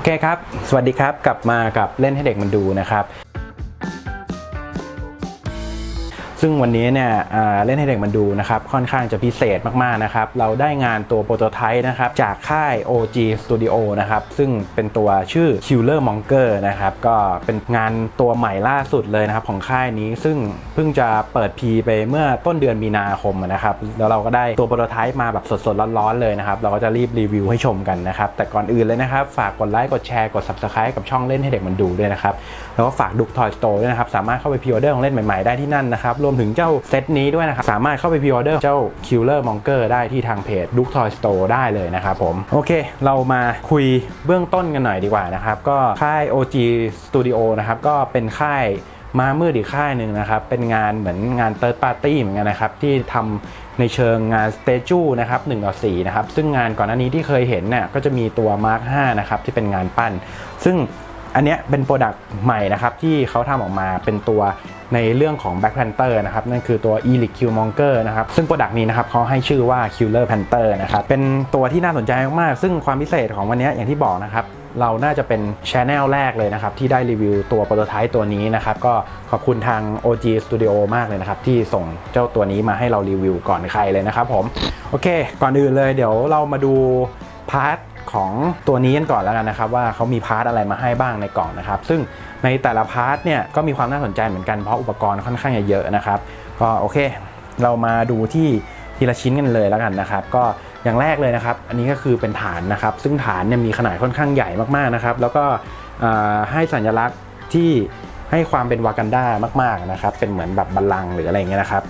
โอเคครับ สวัสดีครับ กลับมากับเล่นให้เด็กมันดูนะครับ ซึ่งวันนี้เนี่ยเล่นให้เด็กมันดูนะครับค่อนข้างจะพิเศษมากๆนะครับเราได้งานตัวโปรโตไทป์นะครับจากค่าย OG Studio นะครับซึ่งเป็นตัวชื่อ Killer Monger นะครับก็เป็นงานตัวใหม่ล่าสุดเลยนะครับของค่ายนี้ซึ่งเพิ่งจะเปิดพีไปเมื่อต้นเดือนมีนาคมนะครับแล้วเราก็ได้ตัวโปรโตไทป์มาแบบสดๆร้อนๆเลยนะครับเราก็จะรีบรีวิวให้ชมกันนะครับแต่ก่อนอื่นเลยนะครับฝากกดไลค์กดแชร์กด Subscribe กับช่องเล่นให้เด็กมันดูด้วยนะครับ แล้วก็ฝากดุกทอยสโตร์ด้วยนะครับ สามารถเข้าไปพ r ออเดอร์ของเล่นใหม่ๆได้ที่นั่นนะครับ รวมถึงเจ้าเซตนี้ด้วยนะครับ สามารถเข้าไปพ r ออเดอร์เจ้า Killer Monger ได้ที่ทางเพจดุกทอยสโตร์ได้เลยนะครับผม โอเค เรามาคุยเบื้องต้นกันหน่อยดีกว่านะครับ ก็ค่าย OG Studio นะครับ ก็เป็นค่ายมามืดอีกค่ายหนึ่งนะครับ เป็นงานเหมือนงาน Third Party เหมือนกันนะครับ ที่ทำในเชิงงาน s t a g e นะครับ1ต่อ4นะครับ ซึ่งงานก่อนหน้านี้ที่เคยเห็นเนี่ยก็จะมีตัว Mark 5นะครับ ที่เป็นงานปั้น ซึ่ง อันนี้เป็นโปรดักต์ใหม่นะครับที่เขาทำออกมาเป็นตัวในเรื่องของ Black Panther นะครับนั่นคือตัว e l i c Killmonger นะครับซึ่งโปรดักต์นี้นะครับเขาให้ชื่อว่า Killer Panther นะครับเป็นตัวที่น่าสนใจมากๆ ซึ่งความพิเศษของวันนี้อย่างที่บอกนะครับเราน่าจะเป็นช anel แรกเลยนะครับ ที่ได้รีวิวตัวโปรโตไทป์ตัวนี้นะครับ ก็ขอบคุณทาง OG Studio มากเลยนะครับ ที่ส่งเจ้าตัวนี้มาให้เรารีวิวก่อนใครเลยนะครับผม โอเค ก่อนอื่นเลยเดี๋ยวเรามาดูพาร์ท ของตัวนี้กันก่อนแล้วกันนะครับว่าเขามีพาร์ทอะไรมาให้บ้างในกล่องนะครับซึ่งในแต่ละพาร์ทเนี่ยก็มีความน่าสนใจเหมือนกันเพราะอุปกรณ์ค่อนข้างจะเยอะนะครับก็โอเค เรามาดูที่ทีละชิ้นกันเลยแล้วกันนะครับ ก็อย่างแรกเลยนะครับ อันนี้ก็คือเป็นฐานนะครับ ซึ่งฐานเนี่ยมีขนาดค่อนข้างใหญ่มากๆนะครับ แล้วก็ให้สัญลักษณ์ที่ให้ความเป็นวากันดามากๆนะครับ เป็นเหมือนแบบบัลลังหรืออะไรเงี้ยนะครับ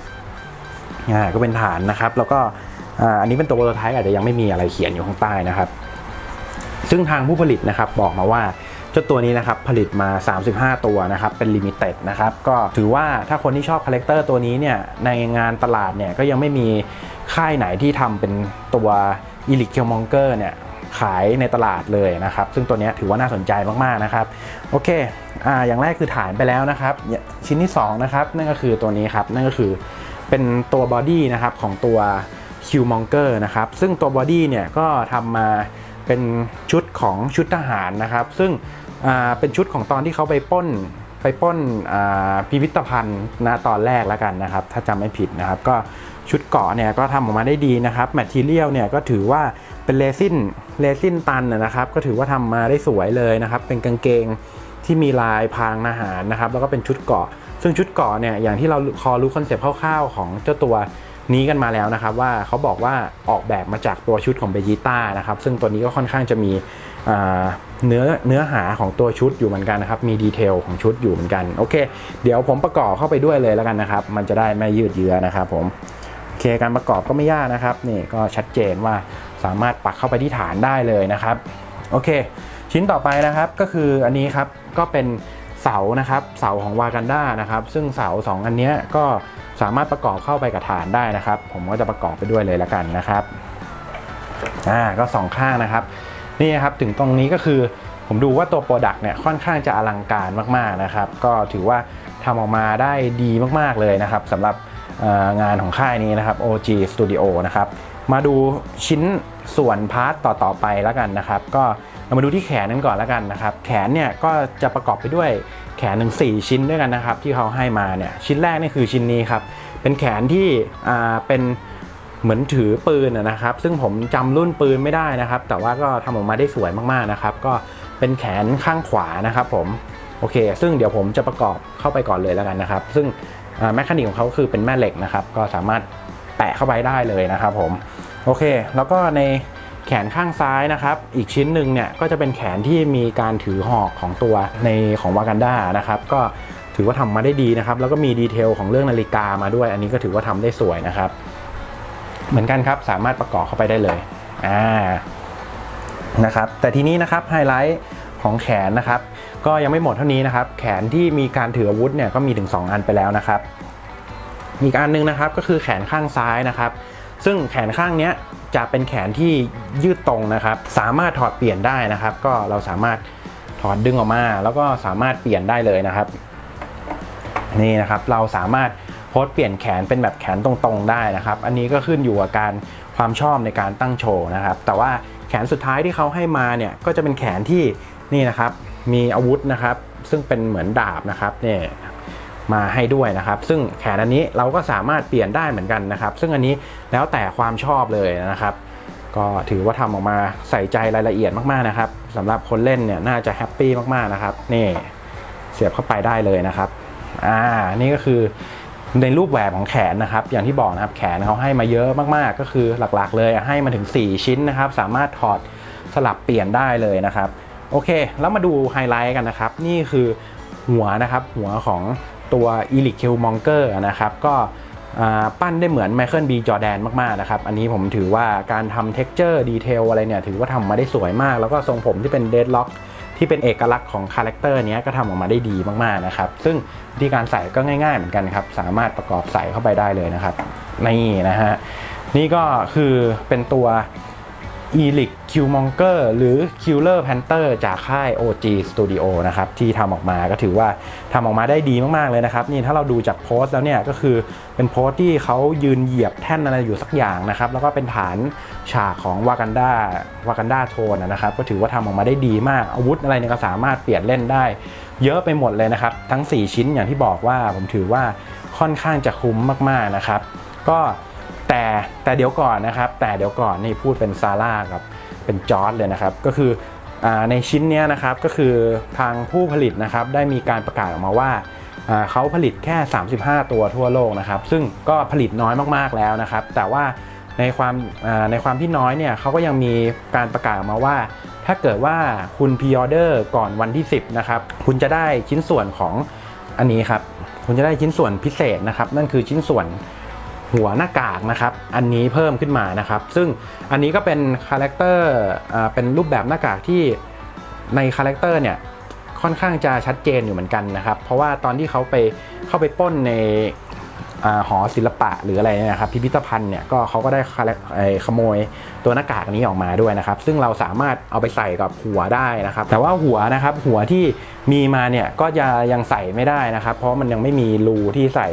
ก็เป็นฐานนะครับ แล้วก็อันนี้เป็นตัวโปรโตไทป์อาจจะยังไม่มีอะไรเขียนอยู่ข้างใต้นะครับ ซึ่งทางผู้ผลิตนะครับบอกมาว่าเจ้าตัวนี้นะครับผลิตมา 35 ตัวนะครับเป็นลิมิเต็ดนะครับก็ถือว่าถ้าคนที่ชอบคาแรคเตอร์ตัวนี้เนี่ยในงานตลาดเนี่ยก็ยังไม่มีค่ายไหนที่ทำเป็นตัวอีลิ k เคียวมองเกอร์เนี่ยขายในตลาดเลยนะครับ ซึ่งตัวนี้ถือว่าน่าสนใจมาก ๆ นะครับ โอเคอ่าอย่างแรกคือฐานไปแล้วนะครับ ชิ้นที่ 2 นะครับ นั่นก็คือตัวนี้ครับ นั่นก็คือเป็นตัวบอดี้นะครับของตัวคิวมองเกอร์นะครับ ซึ่งตัวบอดี้เนี่ยก็ทำมา เป็นชุดของชุดทหารนะครับ ซึ่งเป็นชุดของตอนที่เขาไปป้นไปป้นพิพิธภัณฑ์นะตอนแรกแล้วกันนะครับ ถ้าจำไม่ผิดนะครับ ก็ชุดเกาะเนี่ยก็ทำออกมาได้ดีนะครับแมทเทียลเนี่ยก็ถือว่าเป็นเรซินเรซินตันนะครับ ก็ถือว่าทำมาได้สวยเลยนะครับ เป็นกางเกงที่มีลายพรางทหารนะครับ แล้วก็เป็นชุดเกาะ ซึ่งชุดเกาะเนี่ยอย่างที่เราพอรู้คอนเซปต์คร่าวๆของเจ้าตัว นี้กันมาแล้วนะครับว่าเขาบอกว่าออกแบบมาจากตัวชุดของเบจิต้านะครับซึ่งตัวนี้ก็ค่อนข้างจะมีเนื้อเนื้อหาของตัวชุดอยู่เหมือนกันนะครับมีดีเทลของชุดอยู่เหมือนกันโอเค เดี๋ยวผมประกอบเข้าไปด้วยเลยแล้วกันนะครับ มันจะได้ไม่ยืดเยื้อนะครับผมโอเคการประกอบก็ไม่ยากนะครับนี่ก็ชัดเจนว่าสามารถปักเข้าไปที่ฐานได้เลยนะครับโอเค ชิ้นต่อไปนะครับก็คืออันนี้ครับก็เป็นเสานะครับเสาของวากันด้านะครับซึ่งเสาสองอันนี้ก็ สามารถประกอบเข้าไปกับฐานได้นะครับ ผมก็จะประกอบไปด้วยเลยละกันนะครับอ่าก็สองข้างนะครับนี่ครับถึงตรงนี้ก็คือผมดูว่าตัวโปรดักต์เนี่ยค่อนข้างจะอลังการมากๆนะครับ ก็ถือว่าทำออกมาได้ดีมากๆเลยนะครับสำหรับงานของค่ายนี้นะครับ OG Studio นะครับ มาดูชิ้นส่วนพาร์ทต่อๆไปแล้วกันนะครับ ก็ เรามาดูที่แขนนั้นก่อนแล้วกันนะครับ แขนเนี่ยก็จะประกอบไปด้วยแขนหนึ่งสี่ชิ้นด้วยกันนะครับ ที่เขาให้มาเนี่ยชิ้นแรกนี่คือชิ้นนี้ครับเป็นแขนที่อ่าเป็นเหมือนถือปืนนะครับ ซึ่งผมจำรุ่นปืนไม่ได้นะครับ แต่ว่าก็ทำออกมาได้สวยมากๆนะครับ ก็เป็นแขนข้างขวานะครับ ผมโอเค ซึ่งเดี๋ยวผมจะประกอบเข้าไปก่อนเลยแล้วกันนะครับ ซึ่งแมคคานิกของเขาคือเป็นแม่เหล็กนะครับ ก็สามารถแปะเข้าไปได้เลยนะครับ ผมโอเค แล้วก็ใน แขนข้างซ้ายนะครับ อีกชิ้นหนึ่งเนี่ยก็จะเป็นแขนที่มีการถือหอกของตัวในของวากันดานะครับ ก็ถือว่าทำมาได้ดีนะครับ แล้วก็มีดีเทลของเรื่องนาฬิกามาด้วย อันนี้ก็ถือว่าทำได้สวยนะครับ เหมือนกันครับสามารถประกอบเข้าไปได้เลยอ่านะครับ แต่ทีนี้นะครับไฮไลท์ของแขนนะครับ ก็ยังไม่หมดเท่านี้นะครับ แขนที่มีการถืออาวุธเนี่ยก็มีถึง 2 อันไปแล้วนะครับอีกอันหนึงนะครับก็คือแขนข้างซ้ายนะครับ ซึ่งแขนข้างเนี้ย จะเป็นแขนที่ยืดตรงนะครับ สามารถถอดเปลี่ยนได้นะครับ ก็เราสามารถถอดดึงออกมา แล้วก็สามารถเปลี่ยนได้เลยนะครับ นี่นะครับเราสามารถโพสเปลี่ยนแขนเป็นแบบแขนตรงๆได้นะครับ อันนี้ก็ขึ้นอยู่กับการความชอบในการตั้งโชว์นะครับ แต่ว่าแขนสุดท้ายที่เขาให้มาเนี่ยก็จะเป็นแขนที่นี่นะครับ มีอาวุธนะครับ ซึ่งเป็นเหมือนดาบนะครับเนี่ย มาให้ด้วยนะครับ ซึ่งแขนอันนี้เราก็สามารถเปลี่ยนได้เหมือนกันนะครับ ซึ่งอันนี้แล้วแต่ความชอบเลยนะครับ ก็ถือว่าทำออกมาใส่ใจรายละเอียดมากๆนะครับสำหรับคนเล่นเนี่ยน่าจะแฮปปี้มากๆนะครับนี่เสียบเข้าไปได้เลยนะครับอ่านี่ก็คือในรูปแบบของแขนนะครับ อย่างที่บอกนะครับแขนเขาให้มาเยอะมากๆ ก็คือหลักๆ เลยให้มาถึง 4 ชิ้นนะครับ สามารถถอดสลับเปลี่ยนได้เลยนะครับ โอเค แล้วมาดูไฮไลท์กันนะครับ นี่คือหัวนะครับ หัวของ ตัว e l i c k i l Monger นะครับก็ปั้นได้เหมือนไมเคิลบีจอแดนมากๆนะครับ อันนี้ผมถือว่าการทำ texture detail อะไรเนี่ย ถือว่าทำมาได้สวยมาก แล้วก็ทรงผมที่เป็น deadlock ที่เป็นเอกลักษณ์ของคาแรคเตอร์นี้ก็ทำออกมาได้ดีมากๆนะครับ ซึ่งวิธีการใส่ก็ง่ายๆเหมือนกันครับ สามารถประกอบใส่เข้าไปได้เลยนะครับ นี่นะฮะ นี่ก็คือเป็นตัว e l i c Killmonger หรือ Killer Panther จากค่าย OG Studio นะครับ ที่ทำออกมาก็ถือว่าทำออกมาได้ดีมาก ๆ เลยนะครับ นี่ถ้าเราดูจากโพสต์แล้วเนี่ยก็คือเป็นโพสต์ที่เขายืนเหยียบแท่นอะไรอยู่สักอย่างนะครับ แล้วก็เป็นฐานฉากของวากันดาวากันดาโทนนะครับ ก็ถือว่าทำออกมาได้ดีมาก อาวุธอะไรเนี่ยก็สามารถเปลี่ยนเล่นได้ เยอะไปหมดเลยนะครับ ทั้ง 4 ชิ้นอย่างที่บอกว่าผมถือว่าค่อนข้างจะคุ้มมากๆนะครับ ก็ แต่แต่เดี๋ยวก่อนนะครับ แต่เดี๋ยวก่อนนี่พูดเป็นซาร่ากับเป็นจอร์ดเลยนะครับ ก็คืออในชิ้นนี้นะครับก็คือทางผู้ผลิตนะครับได้มีการประกาศออกมาว่าเขาผลิตแค่ 35 ตัวทั่วโลกนะครับ ซึ่งก็ผลิตน้อยมากๆแล้วนะครับ แต่ว่าในความในความที่น้อยเนี่ยเขาก็ยังมีการประกาศออกมาว่า ถ้าเกิดว่าคุณพ r ออเดอร์ก่อนวันที่ 10นะครับคุณจะได้ชิ้นส่วนของอันนี้ครับ คุณจะได้ชิ้นส่วนพิเศษนะครับ นั่นคือชิ้นส่วน หัวหน้ากากนะครับอันนี้เพิ่มขึ้นมานะครับ ซึ่งอันนี้ก็เป็นคาแรคเตอร์เป็นรูปแบบหน้ากากที่ในคาแรคเตอร์เนี่ยค่อนข้างจะชัดเจนอยู่เหมือนกันนะครับ เพราะว่าตอนที่เขาไปเข้าไปป้นในอหอศิลปะหรืออะไรนะครับพิพิธภัณฑ์เนี่ยก็เขาก็ได้ขโมยตัวหน้ากากนี้ออกมาด้วยนะครับ ซึ่งเราสามารถเอาไปใส่กับหัวได้นะครับ แต่ว่าหัวนะครับหัวที่มีมาเนี่ยก็จะยังใส่ไม่ได้นะครับ เพราะมันยังไม่มีรูที่ใส่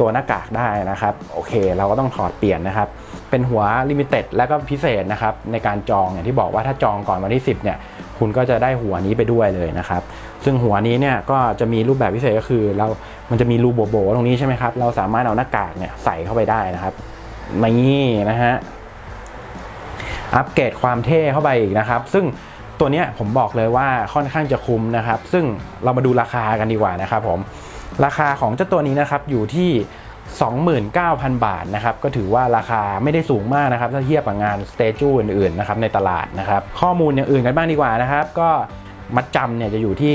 ตัวหน้ากากได้นะครับโอเค เราก็ต้องถอดเปลี่ยนนะครับ เป็นหัวลิมิเต็ดและก็พิเศษนะครับในการจองอย่างที่บอกว่าถ้าจองก่อนวันที่ 10เนี่ยคุณก็จะได้หัวนี้ไปด้วยเลยนะครับ ซึ่งหัวนี้เนี่ยก็จะมีรูปแบบพิเศษก็คือ เรา มันจะมีรูโบๆตรงนี้ใช่ไหมครับ เราสามารถเอาหน้ากากเนี่ยใส่เข้าไปได้นะครับนี่นะฮะ อัปเกรดความเท่เข้าไปอีกนะครับ ซึ่งตัวเนี้ยผมบอกเลยว่าค่อนข้างจะคุ้มนะครับ ซึ่งเรามาดูราคากันดีกว่านะครับผม ราคาของเจ้าตัวนี้นะครับอยู่ที่ 29,000 บาทนะครับก็ถือว่าราคาไม่ได้สูงมากนะครับถ้าเทียบกับงานสเตจูอื่นๆนะครับในตลาดนะครับข้อมูลอย่างอื่นกันบ้างดีกว่านะครับก็ มัดจำเนี่ยจะอยู่ที่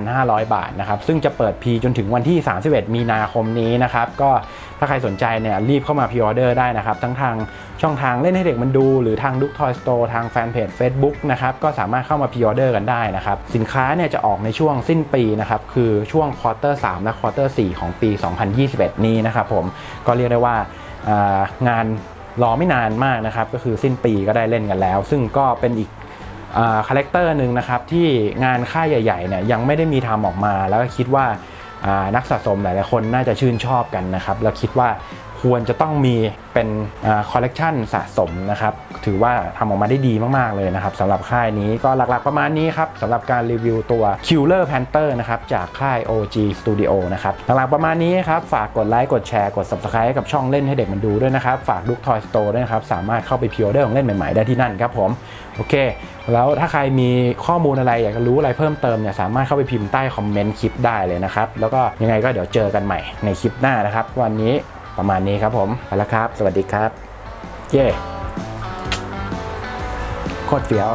7,500 บาทนะครับ ซึ่งจะเปิดพีจนถึงวันที่ 31 มีนาคมนี้นะครับ ก็ถ้าใครสนใจเนี่ยรีบเข้ามาพ r ออเดอร์ได้นะครับ ทั้งทางช่องทางเล่นให้เด็กมันดู หรือทางดุกทอยสโตร์ทางแฟนเพจ Facebook นะครับ ก็สามารถเข้ามาพ r ออเดอร์กันได้นะครับ สินค้าเนี่ยจะออกในช่วงสิ้นปีนะครับ คือช่วงควอเตอร์3และควอเตอร์4ของปี 2021 นี้นะครับผมก็เรียกได้ว่าอ่างานรอไม่นานมากนะครับ ก็คือสิ้นปีก็ได้เล่นกันแล้ว ซึ่งก็เป็นอีก คาแรคเตอร์หนึ่งนะครับที่งานค่ายใหญ่ๆเนี่ยยังไม่ได้มีทำออกมา แล้วก็คิดว่าอ่านักสะสมหลายๆคนน่าจะชื่นชอบกันนะครับแล้วคิดว่า ควรจะต้องมีเป็นคอลเลกชันสะสมนะครับ ถือว่าทำออกมาได้ดีมากๆเลยนะครับสำหรับค่ายนี้ก็หลักๆประมาณนี้ครับสำหรับการรีวิวตัว Killer Panther นะครับจากค่าย OG Studio นะครับหลักๆประมาณนี้ครับ ฝากกดไลค์กดแชร์กด Subscribe ให้กับช่องเล่นให้เด็กมันดูด้วยนะครับ ฝากดุกทอยสโตร์ด้วยนะครับ สามารถเข้าไปพิออเดอร์ของเล่นใหม่ๆได้ที่นั่นครับผมโอเค แล้วถ้าใครมีข้อมูลอะไรอยากจะรู้อะไรเพิ่มเติมเนี่ยสามารถเข้าไปพิมพ์ใต้คอมเมนต์คลิปได้เลยนะครับ แล้วก็ยังไงก็เดี๋ยวเจอกันใหม่ในคลิปหน้านะครับ วันนี้ ประมาณนี้ครับผมไปแล้วครับ สวัสดีครับ เย้โคตรเฟี้ยว